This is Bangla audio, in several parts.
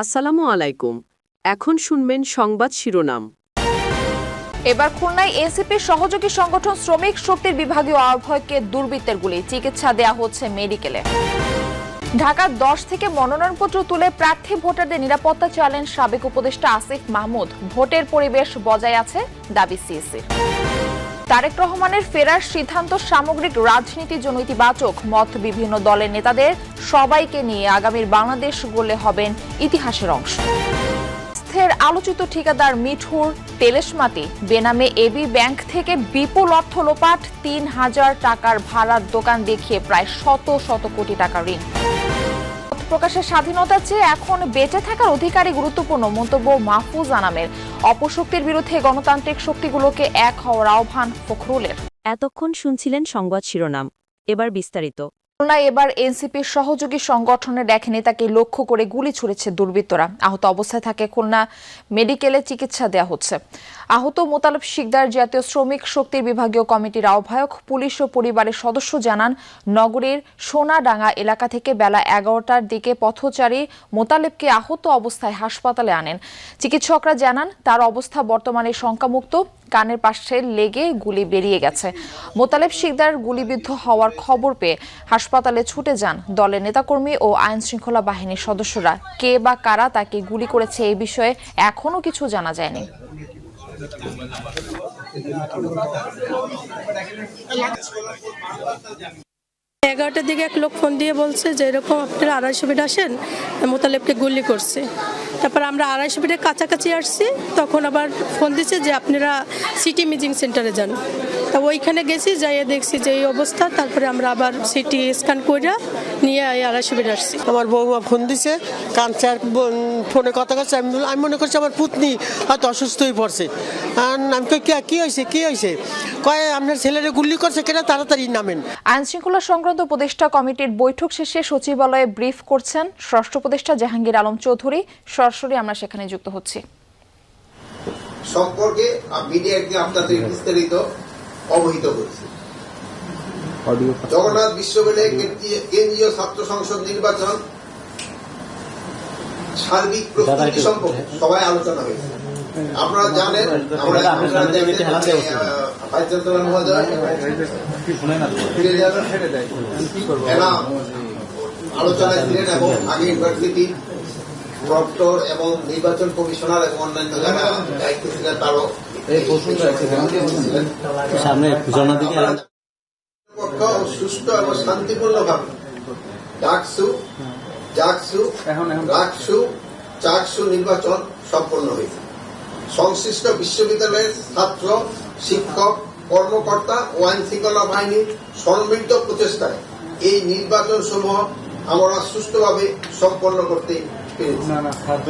আসসালামু আলাইকুম। এখন শুনবেন সংবাদ শিরোনাম। এবার খুলনায় এনসিপির সহযোগী সংগঠন শ্রমিক শক্তির বিভাগীয় আহ্বায়ককে দুর্বৃত্তের গুলি, চিকিৎসা দেয়া হচ্ছে মেডিকেলে। ঢাকার দশ থেকে মনোনয়নপত্র তুলে প্রার্থী ভোটারদের নিরাপত্তা চাইলেন সাবেক উপদেষ্টা আসিফ মাহমুদ। ভোটের পরিবেশ বজায় আছে দাবি সিএসির। তারেক রহমানের ফেরার সিদ্ধান্ত সামগ্রিক রাজনীতির জন্য ইতিবাচক মত বিভিন্ন দলের নেতাদের সবাইকে নিয়ে আগামীর বাংলাদেশ গড়লে হবেন ইতিহাসের অংশ। স্বাস্থ্যের আলোচিত ঠিকাদার মিঠুর তেলেশমাতি বেনামে এবি ব্যাংক থেকে বিপুল অর্থ লোপাট, তিন হাজার টাকার ভাড়ার দোকান দেখিয়ে প্রায় শত শত কোটি টাকা ঋণ। প্রকাশের স্বাধীনতার চেয়ে এখন বেঁচে থাকার অধিকারই গুরুত্বপূর্ণ মন্তব্য মাহফুজ আনামের। অপশক্তির বিরুদ্ধে গণতান্ত্রিক শক্তিগুলোকে এক হওয়ার আহ্বান ফখরুলের। এতক্ষণ শুনছিলেন সংবাদ শিরোনাম। এবার বিস্তারিত। খুলনায় এবার এনসিপির সহযোগী সংগঠনের এক নেতাকে লক্ষ্য করে গুলি ছুড়েছে দুর্বৃত্তরা। আহত অবস্থায় থাকে খুলনা মেডিকেলে চিকিৎসা দেওয়া হচ্ছে। আহত মোতালেব শিকদার জাতীয় শ্রমিক শক্তির বিভাগীয় কমিটির আহ্বায়ক, পুলিশ ও পরিবারের সদস্য জানান, নগরের সোনাডাঙ্গা এলাকা থেকে বেলা এগারোটার দিকে পথচারী মোতালেবকে আহত অবস্থায় হাসপাতালে আনেন। চিকিৎসকরা জানান, তার অবস্থা বর্তমানে শঙ্কামুক্ত, কানের পাশে লেগে গুলি বেরিয়ে গেছে। মোতালেব শিকদার গুলিবিদ্ধ হওয়ার খবর পেয়ে হাসপাতালে ছুটে যান দলের নেতাকর্মী ও আইন শৃঙ্খলা বাহিনীর সদস্যরা। কে বা কারা তাকে গুলি করেছে এ বিষয়ে এখনও কিছু জানা যায়নি। এগারোটার দিকে এক লোক ফোন দিয়ে বলছে যে এরকম আপনারা আড়াইশো ফিট আসেন, মোতালেবকে গুলি করছে। তারপর আমরা আড়াইশো ফিটের কাছাকাছি আসছি, তখন আবার ফোন দিচ্ছে যে আপনারা সিটি মিজিং সেন্টারে যান। তা ওইখানে গেছি যাইয়ে দেখছি যে এই অবস্থা তারপরে আমরা আবার সিটি স্ক্যান করে নিয়ে ফিট আসছি। আমার বৌমা ফোন দিছে আর ফোনে কথা কাছে আমি আমি মনে করছি আমার পুতনি হয়তো অসুস্থ হয়ে পড়ছে। আর আমি কই, "কে- কি হয়েছে? কি হয়েছে? কয়ে আপনার ছেলেরে গুলি করছে কেনা তাড়াতাড়ি নামেন? আইন শৃঙ্খলা সংক্রান্ত উপদেষ্টা কমিটির বৈঠক শেষে সচিবালয়ে ব্রিফ করছেন ষষ্ঠ উপদেষ্টা জাহাঙ্গীর আলম চৌধুরী। সরাসরি আমরা সেখানে যুক্ত হচ্ছি। সম্পর্কে মিডিয়াকে আপনাদের বিস্তারিত অবহিত করেছি। জগন্নাথ বিশ্ববিদ্যালয় কেন্দ্রীয়- ছাত্র সংসদ নির্বাচন সার্বিক প্রস্তুতি সম্পর্কে সবাই আলোচনা হয়েছে। আপনারা জানেন আমরা মহোদয় এরা আলোচনায় ছিলেন এবং আগে ইউনিভার্সিটির প্রক্টর এবং নির্বাচন কমিশনার এবং অন্যান্য যারা দায়িত্ব ছিলেন তারও সামনে পিছনের দিকে পক্ষ সুষ্ঠু এবং শান্তিপূর্ণভাবে ডাকসু জাকসু রাকসু চাকসু নির্বাচন সম্পন্ন হয়েছে। সংশ্লিষ্ট বিশ্ববিদ্যালয়ের ছাত্র শিক্ষক কর্মকর্তা ও আইন শৃঙ্খলা বাহিনীর সম্মিলিত প্রচেষ্টায় এই নির্বাচন সমূহ আমরা সুষ্ঠুভাবে সম্পন্ন করতে পেরেছি।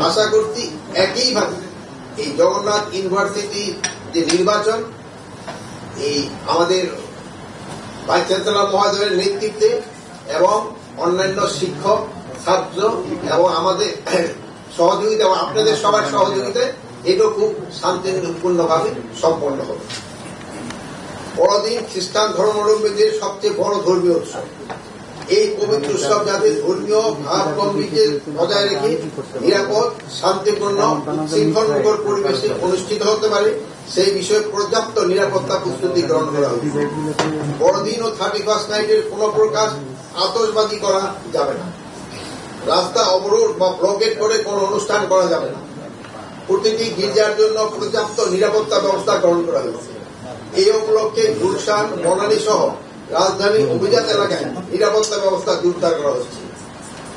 আশা করছি একইভাবে এই জগন্নাথ ইউনিভার্সিটি যে নির্বাচন, এই আমাদের ভাইস চ্যান্সেলর মহোদয়ের নেতৃত্বে এবং অন্যান্য শিক্ষক, ছাত্র এবং আমাদের সহযোগিতা এবং আপনাদের সবার সহযোগিতায় এটাও খুব শান্তিপূর্ণভাবে সম্পন্ন হবে। বড়দিন খ্রিস্টান ধর্মাবলম্বীদের সবচেয়ে বড় ধর্মীয় উৎসব। এই পবিত্র উৎসব যাতে ধর্মীয় ভাব গম্ভীরকে বজায় রেখে নিরাপদ, শান্তিপূর্ণ শৃঙ্খলমুখর পরিবেশে অনুষ্ঠিত হতে পারে, সেই বিষয়ে পর্যাপ্ত নিরাপত্তা প্রস্তুতি গ্রহণ করা হয়েছে বড়দিন ও থার্টি ফার্স্ট নাইটের কোন প্রকার আতসবাজি করা যাবে না। রাস্তা অবরোধ বা ব্লকেট করে কোনো অনুষ্ঠান করা যাবে না। প্রতিটি গির্জার জন্য পর্যাপ্ত নিরাপত্তা ব্যবস্থা গ্রহণ করা হয়েছে। এই উপলক্ষে গুলশান বনানী সহ রাজধানী অভিজাত এলাকায় নিরাপত্তা ব্যবস্থা জোরদার করা হচ্ছে।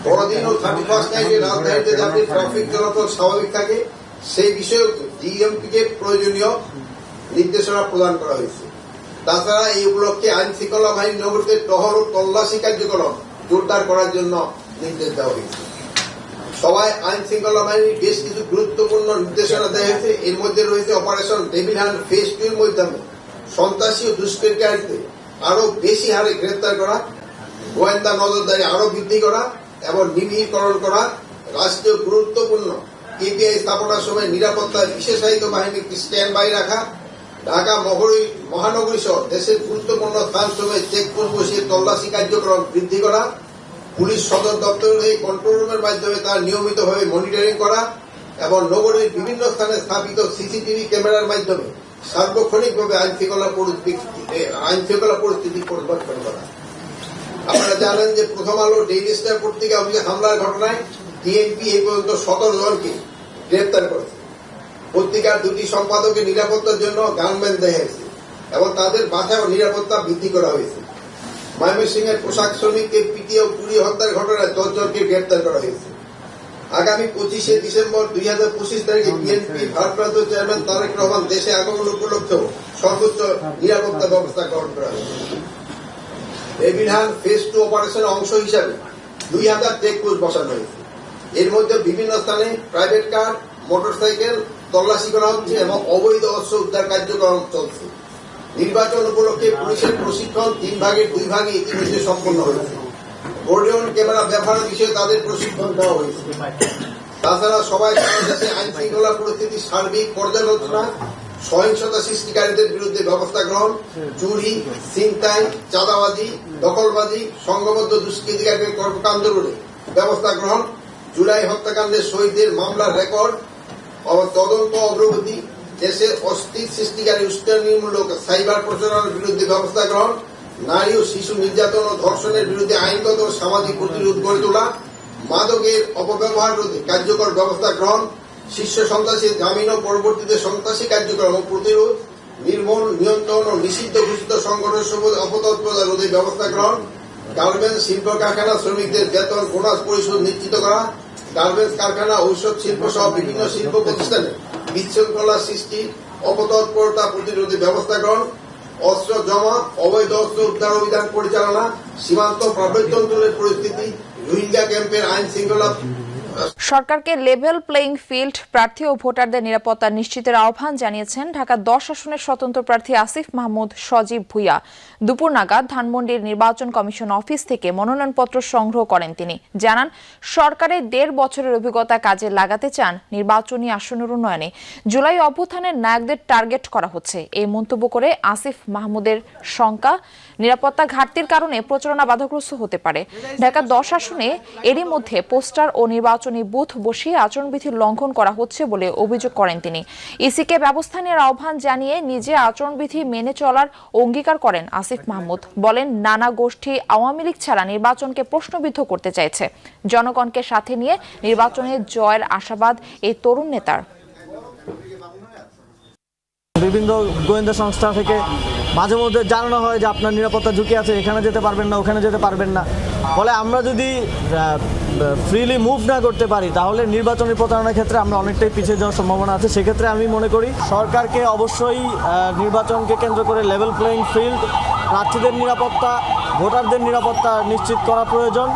বড়দিন ও থার্টি ফার্স্ট নাইটে রাজধানীতে যাতে ট্রাফিক চলাচল স্বাভাবিক থাকে, সেই বিষয়েও ডিএমপি কে প্রয়োজনীয় নির্দেশনা প্রদান করা হয়েছে। তাছাড়া এই উপলক্ষে আইন শৃঙ্খলা বাহিনী নগরীতে টহর ও তল্লাশি কার্যক্রম জোরদার করার জন্য নির্দেশ দেওয়া হয়েছে। সবাই আইন শৃঙ্খলা বাহিনীর বেশ কিছু গুরুত্বপূর্ণ নির্দেশনা দেওয়া হয়েছে। এর মধ্যে রয়েছে operation devil hunt phase two মাধ্যমে সন্ত্রাসী ও দুষ্কৃতিকারীকে আরও বেশি হারে গ্রেফতার করা, গোয়েন্দা নজরদারি আরও বৃদ্ধি করা এবং নিবিড়ীকরণ করা রাষ্ট্রীয় গুরুত্বপূর্ণ কেপিআই স্থাপনার সময় নিরাপত্তা বিশেষায়িত বাহিনীকে স্ট্যান্ড বাই রাখা, ঢাকা মহরী মহানগরী সহ দেশের গুরুত্বপূর্ণ স্থান সময় চেকপোস্ট বসিয়ে তল্লাশি কার্যক্রম বৃদ্ধি করা, পুলিশ সদর দপ্তরের এই কন্ট্রোল রুমের মাধ্যমে তার নিয়মিতভাবে মনিটরিং করা এবং নগরীর বিভিন্ন স্থানে স্থাপিত সিসিটিভি ক্যামেরার মাধ্যমে সার্বক্ষণিকভাবে আইন শৃঙ্খলা পরিস্থিতি আইন শৃঙ্খলা পরিস্থিতি পরিবর্তন করা। আপনারা জানেন যে প্রথম আলো ডেইলি স্টার পত্রিকা অভিযোগ হামলার ঘটনায় ডিএনপি এই পর্যন্ত সতেরো জনকে গ্রেপ্তার করেছে। পত্রিকার দুটি সম্পাদকের নিরাপত্তার জন্য গানম্যান দেওয়া হয়েছে এবং তাদের বাসায় নিরাপত্তা বৃদ্ধি করা হয়েছে। ময়মনসিংহের পোশাক শ্রমিককে পিটিয়ে পুড়ি হত্যার ঘটনায় দশ জনকে গ্রেপ্তার করা হয়েছে। আগামী পঁচিশে ডিসেম্বর দুই হাজার পঁচিশ তারিখে বিএনপি ভারপ্রাপ্ত চেয়ারম্যান তারেক রহমান দেশে আগমন উপলক্ষেও সর্বোচ্চ নিরাপত্তা ব্যবস্থা গ্রহণ করা হয়েছে এই বিধান ফেজ টু অপারেশনের অংশ হিসাবে দুই হাজার চেকপোস্ট বসানো হয়েছে। এর মধ্যে বিভিন্ন স্থানে প্রাইভেট কার মোটরসাইকেল তল্লাশি করা হচ্ছে এবং অবৈধ অস্ত্র উদ্ধার কার্যক্রম চলছে। নির্বাচন উপলক্ষে পুলিশের প্রশিক্ষণ তিন ভাগের দুই ভাগে ইতিমধ্যে সম্পন্ন হয়েছে। গোল্ডেন ক্যামেরা ব্যবহারের বিষয়ে তাদের প্রশিক্ষণ দেওয়া হয়েছে। তাছাড়া সবাই আইন শৃঙ্খলা পরিস্থিতির সার্বিক পর্যালোচনা, সহিংসতা সৃষ্টিকারীদের বিরুদ্ধে ব্যবস্থা গ্রহণ, চুরি, ছিনতাই, চাঁদাবাজি, দখলবাজি, সংঘবদ্ধ দুষ্কৃতিকারীদের কর্মকাণ্ড রোধে ব্যবস্থা গ্রহণ, জুলাই হত্যাকাণ্ডের শহীদদের মামলার রেকর্ড তদন্ত অগ্রগতি দেশের অস্থির সৃষ্টিকারী উস্কানিমূলক সাইবার প্রচারণার বিরুদ্ধে ব্যবস্থা গ্রহণ নারী ও শিশু নির্যাতন ও ধর্ষণের বিরুদ্ধে আইনগত সামাজিক প্রতিরোধ গড়ে তোলা, মাদকের অপব্যবহার রোধে কার্যকর ব্যবস্থা গ্রহণ, শীর্ষ সন্ত্রাসী গ্রামীণ ও পরবর্তীতে সন্ত্রাসী কার্যক্রম ও প্রতিরোধ, নির্মূল, নিয়ন্ত্রণ ও নিষিদ্ধ ঘোষিত সংগঠন সমূহ অপতৎপরতা রোধে ব্যবস্থা গ্রহণ, গার্মেন্টস, শিল্প কারখানা, শ্রমিকদের বেতন, বোনাস, পরিশোধ নিশ্চিত করা, গার্মেন্টস কারখানা, ঔষধ, শিল্প সহ বিভিন্ন শিল্প প্রতিষ্ঠানে বিশৃঙ্খলা সৃষ্টি, অপতৎপরতা প্রতিরোধে ব্যবস্থা গ্রহণ অস্ত্র জমা, অবৈধ অস্ত্র উদ্ধার অভিযান পরিচালনা, সীমান্ত প্রবেশ অঞ্চলের পরিস্থিতি, রোহিঙ্গা ক্যাম্পের আইন শৃঙ্খলা সরকারকে লেভেল প্লেইং ফিল্ড প্রার্থী ও ভোটারদের নিরাপত্তা নিশ্চিতের আহ্বান জানিয়েছেন ঢাকা দশ আসনের স্বতন্ত্র প্রার্থী আসিফ মাহমুদ সজীব ভুইয়া। দুপুর নাগাদ ধানমন্ডির নির্বাচন কমিশন অফিস থেকে মনোনয়নপত্র সংগ্রহ করেন তিনি। জানান সরকারের দেড় বছরের অভিজ্ঞতা কাজে লাগাতে চান নির্বাচনী আসনের উন্নয়নে। জুলাই অভ্যুত্থানের নায়কদের টার্গেট করা হচ্ছে। এই মন্তব্য করে আসিফ মাহমুদের শঙ্কা নিরাপত্তা ঘাটতির কারণে প্রচারণা বাধাগ্রস্ত হতে পারে। ঢাকা দশ আসনে এরই মধ্যে পোস্টার ও নির্বাচনী বুথ বসিয়ে আচরণবিধি লঙ্ঘন করা হচ্ছে বলে অভিযোগ করেন তিনি। ইসিকে ব্যবস্থা নেওয়ার আহ্বান জানিয়ে নিজে আচরণবিধি মেনে চলার অঙ্গীকার করেন আসিফ মাহমুদ। বলেন, নানা গোষ্ঠী আওয়ামী লীগ ছাড়া নির্বাচনকে প্রশ্নবিদ্ধ করতে চাইছে। জনগণকে সাথে নিয়ে নির্বাচনে জয়ের আশাবাদ এই তরুণ নেতার। বিভিন্ন গোয়েন্দা সংস্থা থেকে মাঝে মধ্যে জানানো হয় যে আপনার নিরাপত্তা ঝুঁকি আছে, এখানে যেতে পারবেন না, ওখানে যেতে পারবেন না। ফলে আমরা যদি ফ্রিলি মুভ না করতে পারি, তাহলে নির্বাচনী প্রতারণার ক্ষেত্রে আমরা অনেকটাই পিছিয়ে যাওয়ার সম্ভাবনা আছে। সেক্ষেত্রে আমি মনে করি সরকারকে অবশ্যই নির্বাচনকে কেন্দ্র করে লেভেল প্লেইং ফিল্ড প্রার্থীদের নিরাপত্তা, ভোটারদের নিরাপত্তা নিশ্চিত করা প্রয়োজন।